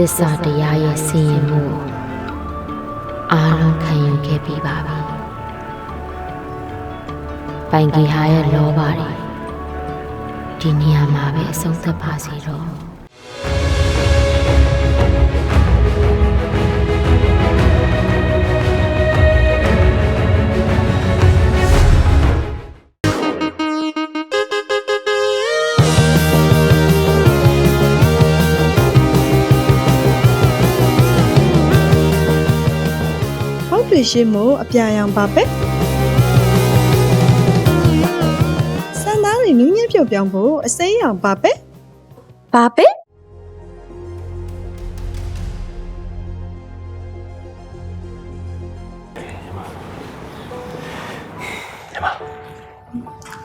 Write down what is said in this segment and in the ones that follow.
သစ္စာတရားရဲ့စီရင်မှုကိုအားလုံးခံယူခဲ့ပြီးပါပြီပိုင်ကြီးဟာရဲ့လောဘတွေဒီနေရာမှာပဲအဆုံးသတ်ပါစေတော့ ရှင်းမို့အပြာရောင်ပါပဲစံသားတွေနူးညံ့ပြုတ်ပြောင်းဖို့အစိမ်းရောင်ပါပဲဘာပဲ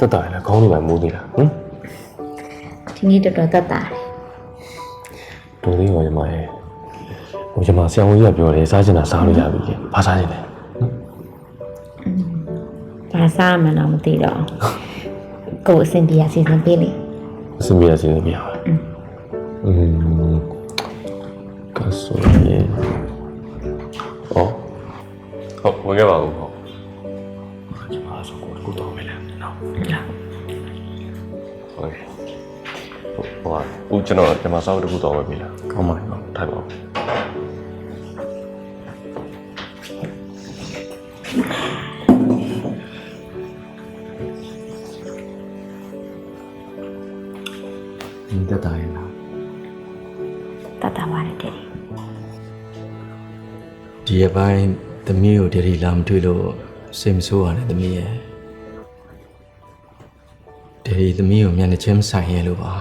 တက်တာလည်းခေါင်းတွေပဲမိုးသေးတာဟမ်ဒီနေ့တော်တော်သက်သာတယ်ဒိုသေးရောညီမရဲ့ဟိုညီမဆရာဝန်ကြီးကပြောတယ်စားချင်တာစားလို့ရပြီလေဘာစားချင်လဲ ဘာစားမှန်းတော့မသိတော့ကိုယ်အဆင်ပြေရစီစဉ်ပေးလေအဆင်ပြေရစီနေပြရအောင်อืมကဆိုရင်အော်ဟုတ်ဝင်ခဲ့ပါဦးဟုတ်ညီမဆိုကိုကိုတော့မယ်လေနော်ဟုတ်ကဲ့ဟိုဟာဦးကျွန်တော်ညီမစားဖို့တခုတော့ပဲပြီလားကောင်းပါပြီထိုင်ပါဦး နင်သက်သာရဲ့လားတတ်တာပါတယ်တဲ့ဒီအပိုင်းသမီးကိုတရီလာမတွေ့လို့စိတ်မဆိုးရတဲ့သမီးရဲ့တရီသမီးကိုမျက်နှာချင်းမဆိုင်ရဲ့လို့ပါ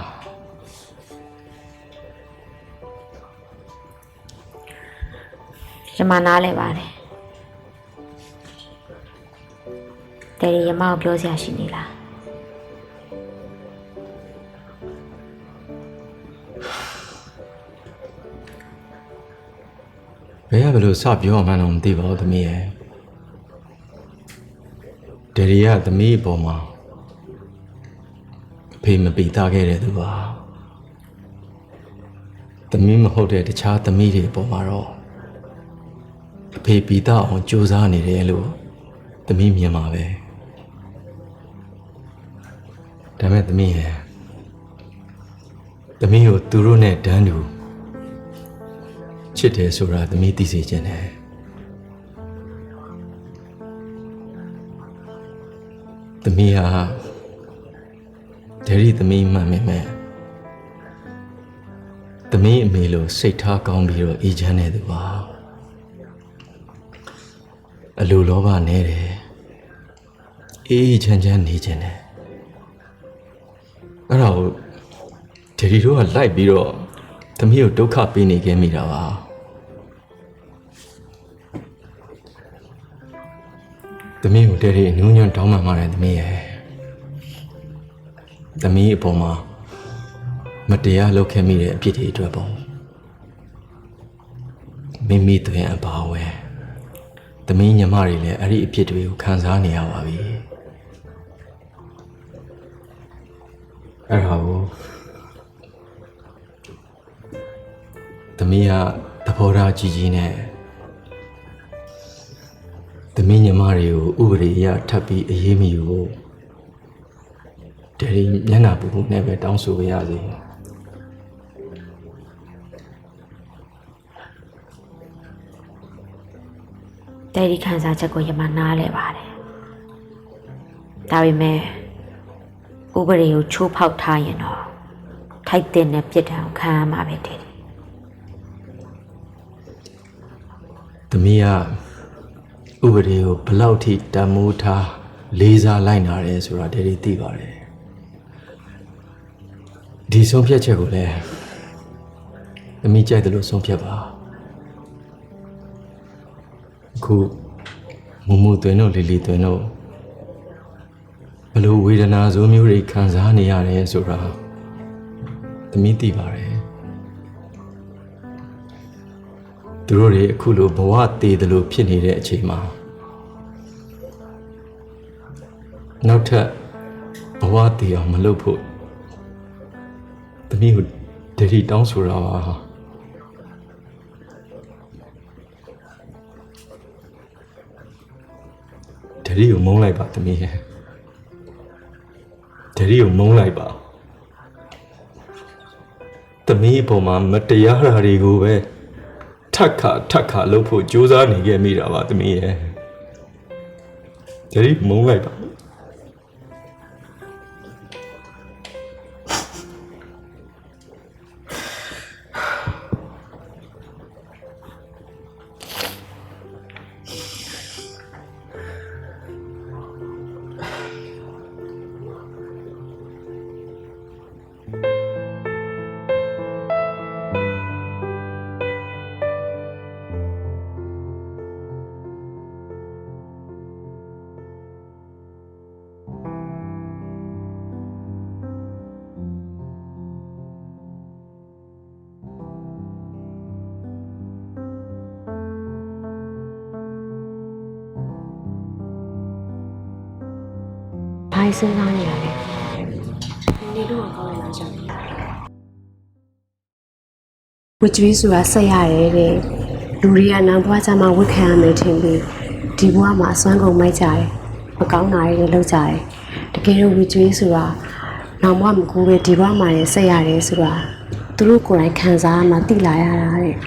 ရမနာလဲပါတယ်တယ်ရမကိုပြောစရာရှိနေလား ဘယ်ကဘယ်လိုစပြောမှန်းတော့မသိပါဘူးသမီးရဲ့တရီကသမီးအပေါ်မှာအဖေမပီသားခဲ့တဲ့သူပါသမီးမဟုတ်တဲ့တခြားသမီးတွေအပေါ်မှာတော့အဖေပီသားအောင်ကြိုးစားနေတယ်လို့သမီးမြင်ပါပဲဒါမဲ့သမီးရဲ့သမီးကိုသူတို့နဲ့တန်းတူ ချစ်တယ်ဆိုတာသမီးသိစေချင်တယ်သမီးဟာဒရီသမီးမှန်ပေမဲ့သမီးအမေလိုစိတ်ထားကောင်းပြီးတော့အေးချမ်းနေသူပါအလိုလောဘနေတယ်အေးအေးချမ်းချမ်းနေခြင်းတယ်အဲ့ဒါကိုဒရီတို့ကလိုက်ပြီးတော့သမီးကိုဒုက္ခပေးနေခဲ့မိတာပါ သမီးကိုဒရီအနူးညွန့်တောင်းပန်ပါတယ်သမီးရဲ့သမီးအပေါ်မှာမတရားလုပ်ခဲ့မိတဲ့အပြစ်တွေအတွက်ပေါ့မိမိတွင်အပါဝဲသမီးညီမတွေလည်းအဲ့ဒီအပြစ်တွေကိုခံစားနေရပါပြီအဲ့ဒါကိုသမီးကသဘောထားကြီးကြီးနဲ့ သမီးညီမတွေကိုဥပဒေအရထပ်ပြီးအေးမယူဖို့တရီမျက်နှာပူပူနဲ့ပဲတောင်းဆိုပါရစေတဲ့ဒီခံစားချက်ကိုရမနားလဲပါတယ်ဒါပေမဲ့ဥပဒေကိုချိုးဖောက်ထားရင်တော့ထိုက်တဲ့နဲ့ပြစ်ဒဏ်ကိုခံရမှာပဲတဲ့သမီးက ဥပဒေကိုဘယ်လောက်ထိတန်မိုးထားလေးစားလိုက်နာတယ်ဆိုတာတရီသိပါတယ်ဒီဆုံးဖြတ်ချက်ကိုလည်းသမီးကြိုက်တယ်လို့ဆုံးဖြတ်ပါအခုမူမူသွင်းတို့လီလီသွင်းတို့ဘယ်လိုဝေဒနာဆိုးမျိုးတွေခံစားနေရတယ်ဆိုတာသမီးသိပါတယ် သူတို့တွေအခုလိုဘဝတည်တယ်လို့ဖြစ်နေတဲ့အချိန်မှာနောက်ထပ်ဘဝတည်အောင်မလုပ်ဖို့သမီးကိုဒတိတောင်းဆိုတာပါဒတိကိုမုန်းလိုက်ပါသမီးရဲ့ဒတိကိုမုန်းလိုက်ပါသမီးအပေါ်မှာမတရားတာတွေကိုပဲ ထက်ခါထက်ခါလုပ်ဖို့ကြိုးစားနေခဲ့မိတာပါသမီးရဲ့ဒရီမုန်းလိုက်ပါ။ ဘာစဉ်းစားနေရလဲ။နေတော့ကောင်းလာကြတယ်ဝကျွေးဆိုတာဆက်ရတယ်တဲ့လူတွေကနောက်ဘွားကြမှာဝတ်ခံရမယ်ထင်ပြီးဒီဘွားမှာအစွမ်းကုန်မိုက်ကြတယ်မကောင်းတာတွေလည်းလုပ်ကြတယ်တကယ်တော့ဝကျွေးဆိုတာနောက်ဘွားမကူပဲဒီဘွားမှာလည်းဆက်ရတယ်ဆိုတာသူတို့ကိုယ်တိုင်ခံစားမှသိလာရတာတဲ့။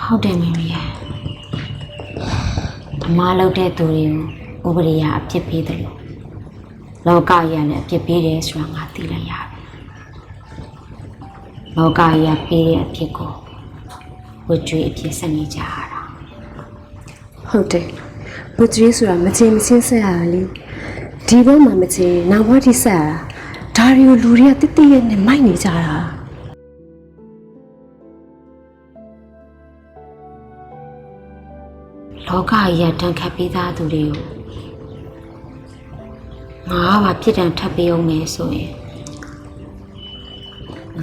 ဟုတ်တယ်မမေရဲ့။ အမားလုပ်တဲ့သူတွေကိုဥပဒေရအပြစ်ပေးတယ်လို့လောကကြီးကလည်းအပြစ်ပေးတယ်ဆိုတာငါသိလိုက်ရပြီ။လောကကြီးကပေးတဲ့အပြစ်ကိုဝတ်ကြွေးအပြစ်ဆက်နေကြရတာဟုတ်တယ်ဝကျွေးဆိုတာမချင်းမချင်းဆက်ရတာလေဒီဘွားမှာမချင်းနောက်ဘွားထိဆက်ရတာဒါတွေကိုလူတွေကတိတိရဲ့နဲ့မိုက်နေကြတာ။ လောကကြီးကတန်ခတ်ပေးသားသူတွေကိုငါကဘာပြစ်ဒဏ်ထပ်ပေးအောင်လဲဆိုရင်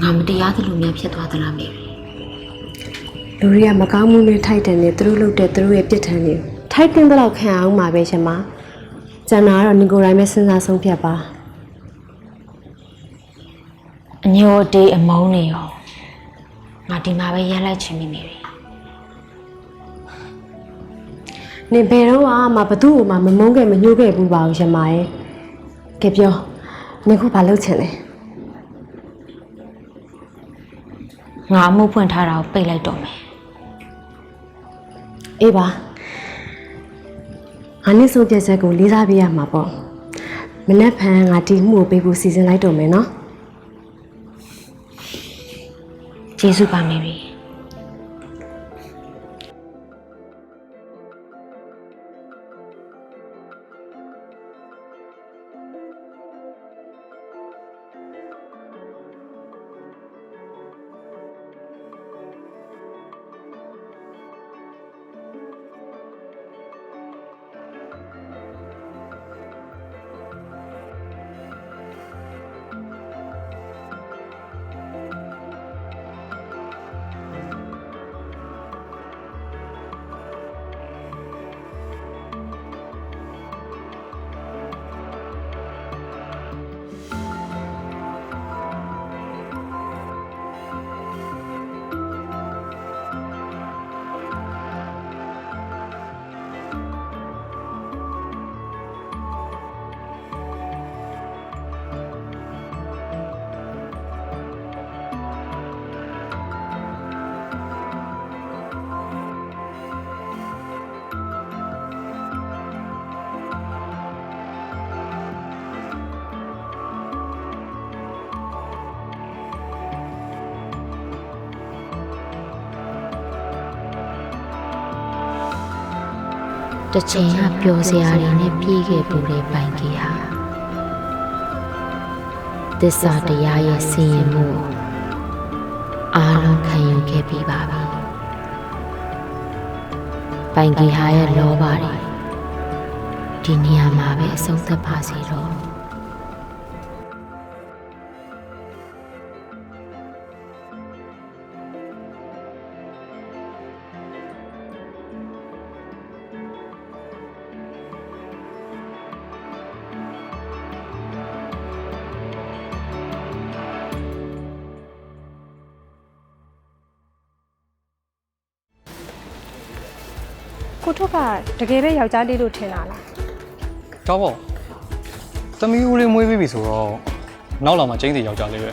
ငါမတရားသလိုများဖြစ်သွားသလားမေ။လူတွေကမကောင်းမှုနဲ့ထိုက်တယ်နဲ့သူတို့လုပ်တဲ့သူတို့ရဲ့ပြစ်ဒဏ်တွေထိုက်တင်တော့ခံအောင်ပါပဲရှင်မကျန်တာကတော့ညီကိုယ်တိုင်ပဲစဉ်းစားဆုံးဖြတ်ပါအညိုအတေးအမုန်းနေရောငါဒီမှာပဲရမ်းလိုက်ချင်မိနေပြီ နေဘယ်တော့မှဘသူ့ကိုမှမမုန်းခဲ့မညှိုးခဲ့ဘူးပါဘူးရှင်မရဲ့ကဲပြောနေခုဘာလုပ်ချင်လဲငါအမှုဖွင့်ထားတာကိုပိတ်လိုက်တော့မယ်အေးပါငါနေ့ဆုံးပြည့်ချက်ကိုလေးစားပေးရမှာပေါ့မနေ့ဖန်ငါတီမှုကိုပေးဖို့စီစဉ်လိုက်တော့မယ်နော်ကျေးဇူးပါမေပြီ တစ်ချိန်ကပျော်စရာတွေနဲ့ပြေးခဲ့ပူတဲ့ပိုင်ကြီးဟာသစ္စာတရားရဲ့စီရင်မှုကိုအားလုံးခံယူခဲ့ပြီးပါပြီပိုင်ကြီးဟာရဲ့လောဘတွေဒီနေရာမှာပဲအဆုံးသတ်ပါစေတော့ ကိုထွက်ကတကယ်ပဲယောက်ျားလေးလို့ထင်တာလားကြောက်ပေါ့သမီးဦးလေးမွေးပြီးပြီဆိုတော့နောက်လာမှကျင်းစီယောက်ျားလေးပဲ